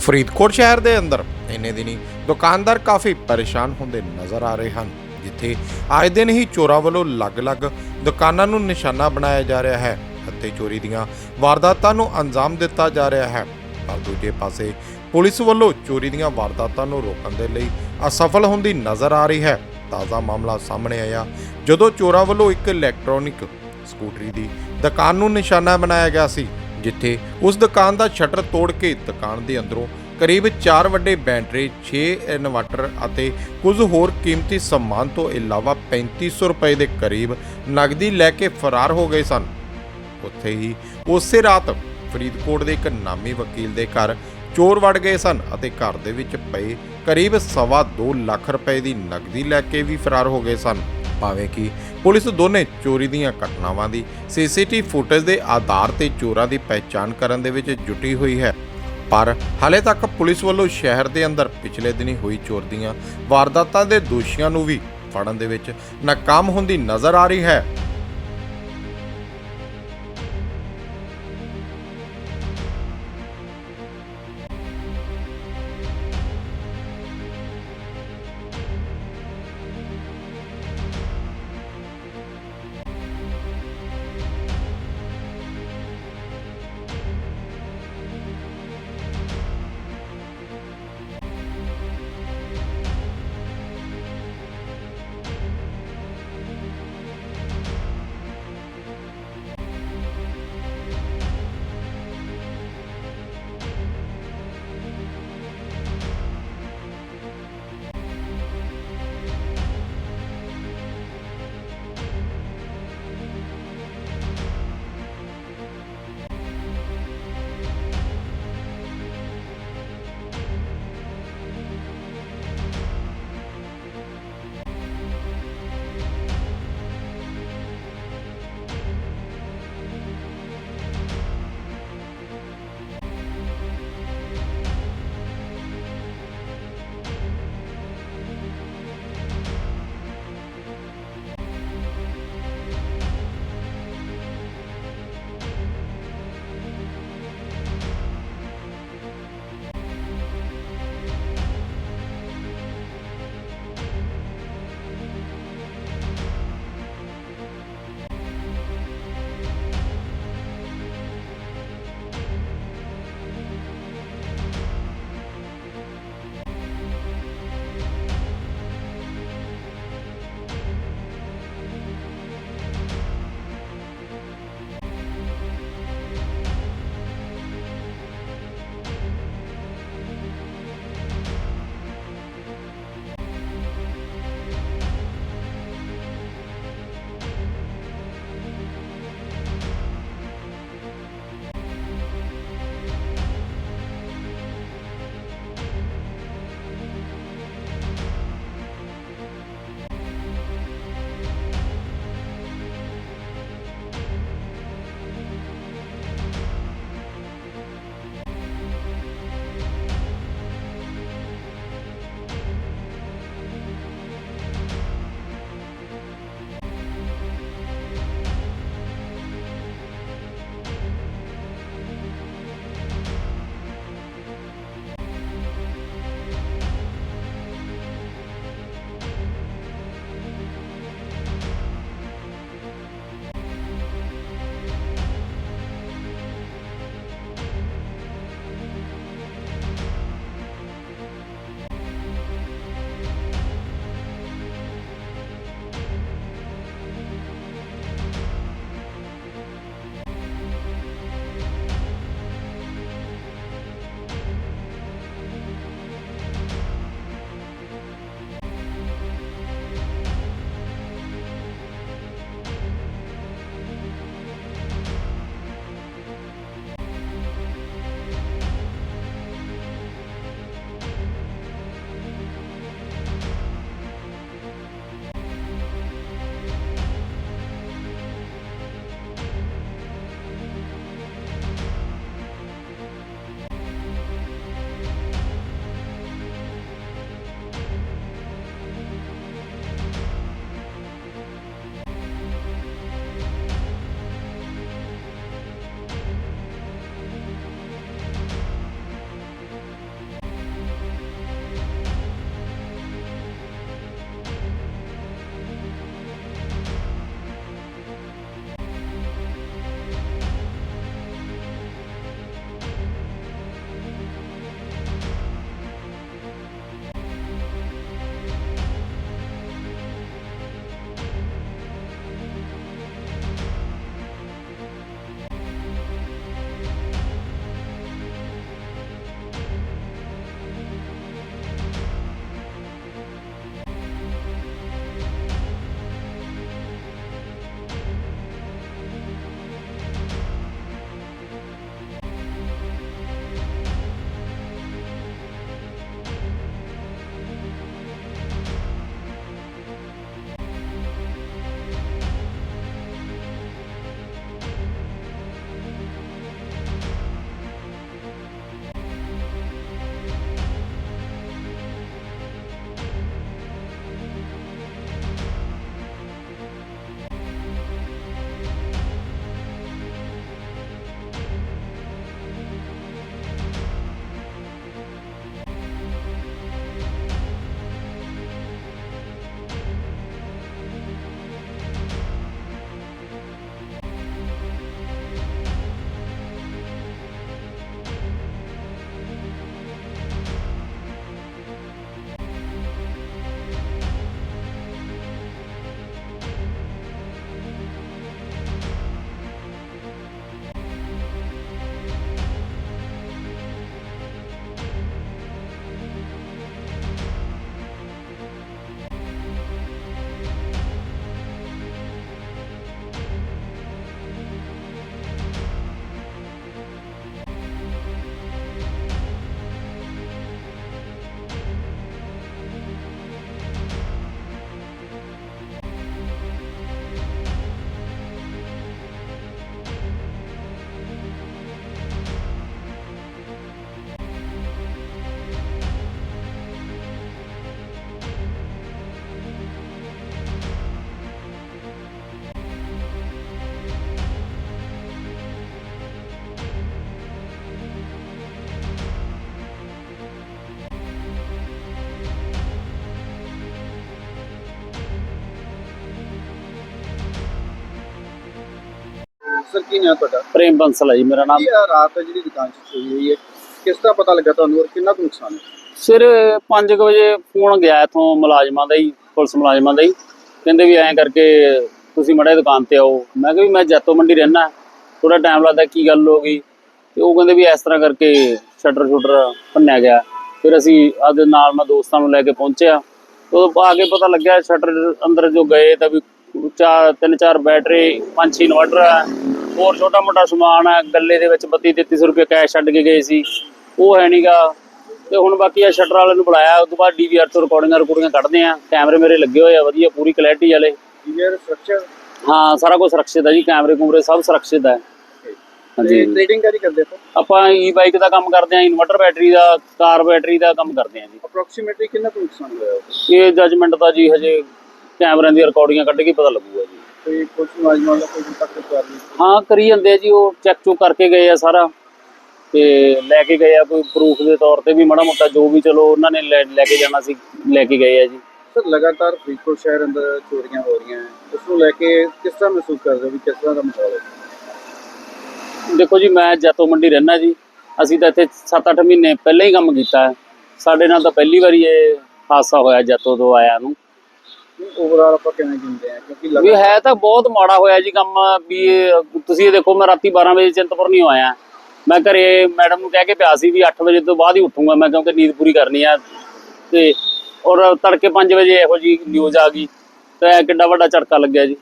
ਫਰੀਦਕੋਟ ਸ਼ਹਿਰ ਦੇ ਅੰਦਰ ਇੰਨੇ ਦਿਨੀ ਦੁਕਾਨਦਾਰ ਕਾਫੀ ਪਰੇਸ਼ਾਨ ਹੁੰਦੇ ਨਜ਼ਰ ਆ ਰਹੇ ਹਨ, ਜਿੱਥੇ ਆਏ ਦਿਨ ਹੀ ਚੋਰਾਂ ਵੱਲੋਂ ਅਲੱਗ-ਅਲੱਗ ਦੁਕਾਨਾਂ ਨੂੰ ਨਿਸ਼ਾਨਾ ਬਣਾਇਆ ਜਾ ਰਿਹਾ ਹੈ ਅਤੇ ਚੋਰੀ ਦੀਆਂ ਵਾਰਦਾਤਾਂ ਨੂੰ ਅੰਜਾਮ ਦਿੱਤਾ ਜਾ ਰਿਹਾ ਹੈ। ਪਰ ਦੂਜੇ ਪਾਸੇ ਪੁਲਿਸ ਵੱਲੋਂ ਚੋਰੀ ਦੀਆਂ ਵਾਰਦਾਤਾਂ ਨੂੰ ਰੋਕਣ ਦੇ ਲਈ ਅਸਫਲ ਹੁੰਦੀ ਨਜ਼ਰ ਆ ਰਹੀ ਹੈ। ਤਾਜ਼ਾ ਮਾਮਲਾ ਸਾਹਮਣੇ ਆਇਆ, ਜਦੋਂ ਚੋਰਾਂ ਵੱਲੋਂ ਇੱਕ ਇਲੈਕਟ੍ਰੋਨਿਕ ਸਕੂਟਰੀ ਦੀ ਦੁਕਾਨ ਨੂੰ ਨਿਸ਼ਾਨਾ ਬਣਾਇਆ ਗਿਆ ਸੀ। ਜਿੱਥੇ ਉਸ ਦੁਕਾਨ ਦਾ ਸ਼ਟਰ ਤੋੜ ਕੇ ਦੁਕਾਨ ਦੇ ਅੰਦਰੋਂ ਕਰੀਬ 4 ਵੱਡੇ ਬੈਟਰੀ 6 ਇਨਵਰਟਰ ਅਤੇ ਕੁਝ ਹੋਰ ਕੀਮਤੀ ਸਮਾਨ ਤੋਂ ਇਲਾਵਾ 3500 ਰੁਪਏ ਦੇ ਕਰੀਬ ਨਗਦੀ ਲੈ ਕੇ ਫਰਾਰ ਹੋ ਗਏ ਸਨ। ਉੱਥੇ ਹੀ ਉਸੇ ਰਾਤ ਫਰੀਦਕੋਟ ਦੇ ਇੱਕ ਨਾਮੀ ਵਕੀਲ ਦੇ ਘਰ ਚੋਰ ਵੜ ਗਏ ਸਨ ਅਤੇ ਘਰ ਦੇ ਵਿੱਚ ਪਏ ਕਰੀਬ ਸਵਾ ਦੋ ਲੱਖ ਰੁਪਏ ਦੀ ਨਗਦੀ ਲੈ ਕੇ ਵੀ ਫਰਾਰ ਹੋ ਗਏ ਸਨ। ਭਾਵੇਂ ਕਿ ਪੁਲਿਸ ਦੋਨੇ ਚੋਰੀ ਦੀਆਂ ਘਟਨਾਵਾਂ ਦੀ ਸੀਸੀਟੀਵੀ ਫੁਟੇਜ ਦੇ ਆਧਾਰ ਤੇ ਚੋਰਾਂ ਦੀ ਪਹਿਚਾਣ ਕਰਨ ਦੇ ਵਿੱਚ ਜੁਟੀ ਹੋਈ ਹੈ। ਪਰ ਹਾਲੇ ਤੱਕ ਪੁਲਿਸ ਵੱਲੋਂ ਸ਼ਹਿਰ ਦੇ ਅੰਦਰ ਪਿਛਲੇ ਦਿਨੀ ਹੋਈ ਚੋਰ ਦੀਆਂ ਵਾਰਦਾਤਾਂ ਦੇ ਦੋਸ਼ੀਆਂ ਨੂੰ ਵੀ ਫੜਨ ਦੇ ਵਿੱਚ ਨਾਕਾਮ ਹੁੰਦੀ ਨਜ਼ਰ ਆ ਰਹੀ ਹੈ। ਸਰ ਕੀ ਨਾਮ ਤੁਹਾਡਾ? ਪ੍ਰੇਮ ਬੰਸਲ ਹੈ ਜੀ ਮੇਰਾ ਨਾਮ। ਕੀ ਆ ਰਾਤ ਹੈ ਜਿਹੜੀ ਦੁਕਾਨ 'ਚ ਹੋਈ ਹੈ? ਕਿਸ ਤਰ੍ਹਾਂ ਪਤਾ ਲੱਗਾ ਤੁਹਾਨੂੰ ਔਰ ਕਿੰਨਾ ਕੁ ਨੁਕਸਾਨ ਹੈ? ਸਵੇਰੇ 5 ਵਜੇ ਫੋਨ ਗਿਆ ਇਥੋਂ ਮੁਲਾਜ਼ਮਾਂ ਦਾ ਹੀ ਪੁਲਿਸ ਮੁਲਾਜ਼ਮਾਂ ਦਾ ਹੀ। ਕਹਿੰਦੇ ਵੀ ਐਂ ਕਰਕੇ ਤੁਸੀਂ ਮੜੇ ਦੁਕਾਨ ਤੇ ਆਓ। ਮੈਂ ਕਿਹਾ ਵੀ ਮੈਂ ਜੈਤੋ ਮੰਡੀ ਰਹਿਣਾ ਥੋੜਾ ਟਾਈਮ ਲੱਗਦਾ ਕੀ ਗੱਲ ਹੋ ਗਈ? ਤੇ ਉਹ ਕਹਿੰਦੇ ਵੀ ਇਸ ਤਰ੍ਹਾਂ ਕਰਕੇ ਸ਼ਟਰ ਸ਼ੁਟਰ ਭੰਨਿਆ ਗਿਆ। ਫਿਰ ਅਸੀਂ ਆਦੇ ਨਾਲ ਮੈਂ ਦੋਸਤਾਂ ਨੂੰ ਲੈ ਕੇ ਪਹੁੰਚਿਆ। ਉਦੋਂ ਆ ਕੇ ਪਤਾ ਲੱਗਿਆ ਸ਼ਟਰ ਅੰਦਰ ਜੋ ਗਏ ਤਾਂ ਵੀ ਚਾਰ ਤਿੰਨ ਚਾਰ ਬੈਟਰੀ ਪੰਜ ਛੇ ਇਨਵਰਟਰ ਹੈ ਹੋਰ ਛੋਟਾ ਮੋਟਾ ਸਮਾਨ ਹੈ ਗੱਲੇ ਦੇ ਵਿੱਚ 32 3300 ਰੁਪਏ ਕੈਸ਼ ਛੱਡ ਕੇ ਗਏ ਸੀ। ਉਹ ਹੈ ਨਹੀਂਗਾ ਤੇ ਹੁਣ ਬਾਕੀ ਆ ਸ਼ਟਰ ਵਾਲੇ ਨੂੰ ਬੁਲਾਇਆ ਉਸ ਤੋਂ ਬਾਅਦ ਡੀਵੀਆਰ ਤੋਂ ਰਿਕਾਰਡਿੰਗਾਂ ਰਿਕਾਰਡਿੰਗਾਂ ਕੱਢਦੇ ਆ। ਕੈਮਰੇ ਮੇਰੇ ਲੱਗੇ ਹੋਏ ਆ ਵਧੀਆ ਪੂਰੀ ਕਲੈਰਿਟੀ ਵਾਲੇ। ਈਅਰ ਸਟਰਕਚਰ ਹਾਂ ਸਾਰਾ ਕੁਝ ਸੁਰੱਖਿਅਤ ਹੈ ਜੀ ਕੈਮਰੇ ਕੂਮਰੇ ਸਭ ਸੁਰੱਖਿਅਤ ਹੈ ਹਾਂਜੀ। ਟ੍ਰੇਡਿੰਗ ਕਰੀ ਕਰਦੇ ਆਪਾਂ? ਈ ਬਾਈਕ ਦਾ ਕੰਮ ਕਰਦੇ ਆ ਇਨਵਰਟਰ ਬੈਟਰੀ ਦਾ ਕਾਰ ਬੈਟਰੀ ਦਾ ਕੰਮ ਕਰਦੇ ਆ ਜੀ। ਅਪਰੋਕਸੀਮੇਟਲੀ ਕਿੰਨਾ ਕੁ ਨੁਕਸਾਨ ਹੋਇਆ? ਇਹ ਜਜਮੈਂਟ ਦਾ ਜੀ ਹਜੇ ਕੈਮਰਿਆਂ ਦੀਆਂ ਰਿਕਾਰਡਿੰਗਾਂ ਕੱਢ ਕੇ ਪਤਾ ਲੱਗੂਗਾ ਜੀ। ਕੋਈ ਪੁਲਿਸ ਮੁਲਾਜ਼ਮਾਂ ਦਾ ਕੋਈ ਤੱਕ ਕਰ ਲਈ ਹਾਂ ਕਰੀ ਜਾਂਦੇ ਆ ਜੀ ਉਹ ਚੈੱਕ ਚੁੱਕ ਕਰਕੇ ਗਏ ਆ ਸਾਰਾ। ਤੇ ਲੈ ਕੇ ਗਏ ਆ ਕੋਈ ਪ੍ਰੂਫ ਦੇ ਤੌਰ ਤੇ ਵੀ ਮਾੜਾ ਮੋਟਾ ਜੋ ਵੀ ਚਲੋ ਉਹਨਾਂ ਨੇ ਲੈ ਲੈ ਕੇ ਜਾਣਾ ਸੀ ਲੈ ਕੇ ਗਏ ਆ ਜੀ। ਸਰ ਲਗਾਤਾਰ ਫਰੀਦਕੋਟ ਸ਼ਹਿਰ ਅੰਦਰ ਚੋਰੀਆਂ ਹੋ ਰਹੀਆਂ ਉਸ ਨੂੰ ਲੈ ਕੇ ਕਿਸ ਤਰ੍ਹਾਂ ਮਹਿਸੂਸ ਕਰਦੇ ਹੋ ਵੀ ਕਿਸ ਤਰ੍ਹਾਂ ਦਾ ਮਾਹੌਲ ਹੈ? ਦੇਖੋ ਜੀ ਮੈਂ ਜੈਤੋ ਮੰਡੀ ਰਹਿਣਾ ਜੀ। ਅਸੀਂ ਤਾਂ ਇੱਥੇ 7-8 ਮਹੀਨੇ ਪਹਿਲਾਂ ਹੀ ਕੰਮ ਕੀਤਾ ਸਾਡੇ ਨਾਲ ਤਾਂ ਪਹਿਲੀ ਵਾਰੀ ਇਹ ਹਾਦਸਾ ਹੋਇਆ ਜੈਤੋ ਤੋਂ ਆਇਆ ਨੂੰ। ਓਵਰਆਲ ਆਪਾਂ ਕਿਵੇਂ ਗਿਣਦੇ ਆ ਕਿਉਂਕਿ ਵੀ ਹੈ ਤਾਂ ਬਹੁਤ ਮਾੜਾ ਹੋਇਆ ਜੀ ਕੰਮ ਵੀ ਇਹ ਤੁਸੀਂ ਇਹ ਦੇਖੋ ਮੈਂ ਰਾਤੀ 12 ਵਜੇ ਚਿੰਤਪੁਰ ਨਹੀਂ ਆਇਆ। ਮੈਂ ਘਰੇ ਮੈਡਮ ਨੂੰ ਕਹਿ ਕੇ ਪਿਆ ਸੀ ਵੀ 8 ਵਜੇ ਤੋਂ ਬਾਅਦ ਹੀ ਉੱਠੂੰਗਾ ਮੈਂ ਕਿਉਂਕਿ ਨੀਂਦ ਪੂਰੀ ਕਰਨੀ ਆ। ਤੇ ਔਰ ਤੜਕੇ 5 ਵਜੇ ਇਹੋ ਜੀ ਨਿਊਜ਼ ਆ ਗਈ ਤੇ ਇਹ ਕਿੱਡਾ ਵੱਡਾ ਝਟਕਾ ਲੱਗਿਆ ਜੀ।